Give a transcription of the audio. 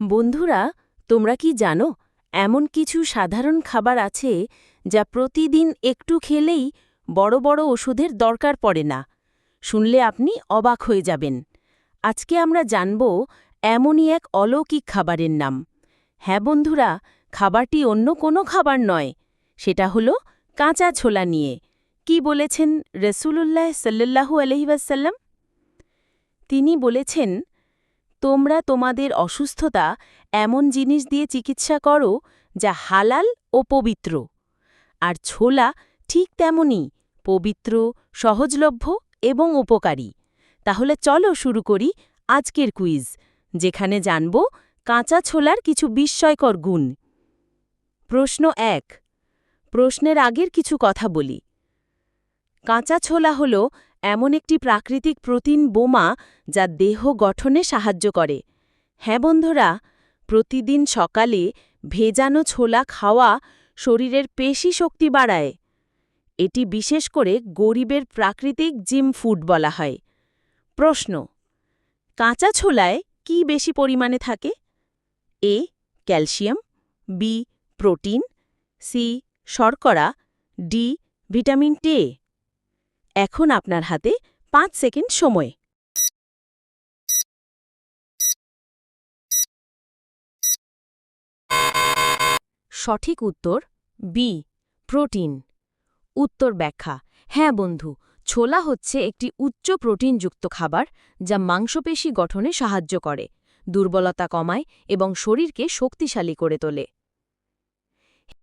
বন্ধুরা, তোমরা কি জানো, এমন কিছু সাধারণ খাবার আছে যা প্রতিদিন একটু খেলেই বড় বড় ওষুধের দরকার পড়ে না। শুনলে আপনি অবাক হয়ে যাবেন। আজকে আমরা জানব এমনই এক অলৌকিক খাবারের নাম। হ্যাঁ বন্ধুরা, খাবারটি অন্য কোনো খাবার নয়, সেটা হলো কাঁচা ছোলা নিয়ে। কি বলেছেন রসুলুল্লাহ সাল্লাল্লাহু আলহিবাসাল্লাম তিনি বলেছেন তোমরা তোমাদের অসুস্থতা এমন জিনিস দিয়ে চিকিৎসা করো যা হালাল ও পবিত্র। আর ছোলা ঠিক তেমনই পবিত্র, সহজলভ্য এবং উপকারী। তাহলে চলো শুরু করি আজকের কুইজ, যেখানে জানব কাঁচা ছোলার কিছু বিস্ময়কর গুণ। প্রশ্ন এক, প্রশ্নের আগের কিছু কথা বলি। কাঁচা ছোলা হল এমন একটি প্রাকৃতিক প্রোটিন বোমা যা দেহ গঠনে সাহায্য করে। হ্যাঁ বন্ধুরা, প্রতিদিন সকালে ভেজানো ছোলা খাওয়া শরীরের পেশি শক্তি বাড়ায়। এটি বিশেষ করে গরিবের প্রাকৃতিক জিম ফুড বলা হয়। প্রশ্ন, কাঁচা ছোলায় কি বেশি পরিমাণে থাকে? A, calcium, B, protein, C, শর্করা, ডি, ভিটামিন টে। এখন আপনার হাতে পাঁচ সেকেন্ড সময়। সঠিক উত্তর বি প্রোটিন। উত্তর ব্যাখ্যা হ্যাঁ বন্ধু, ছোলা হচ্ছে একটি উচ্চ প্রোটিনযুক্ত খাবার যা মাংসপেশি গঠনে সাহায্য করে, দুর্বলতা কমায় এবং শরীরকে শক্তিশালী করে তোলে।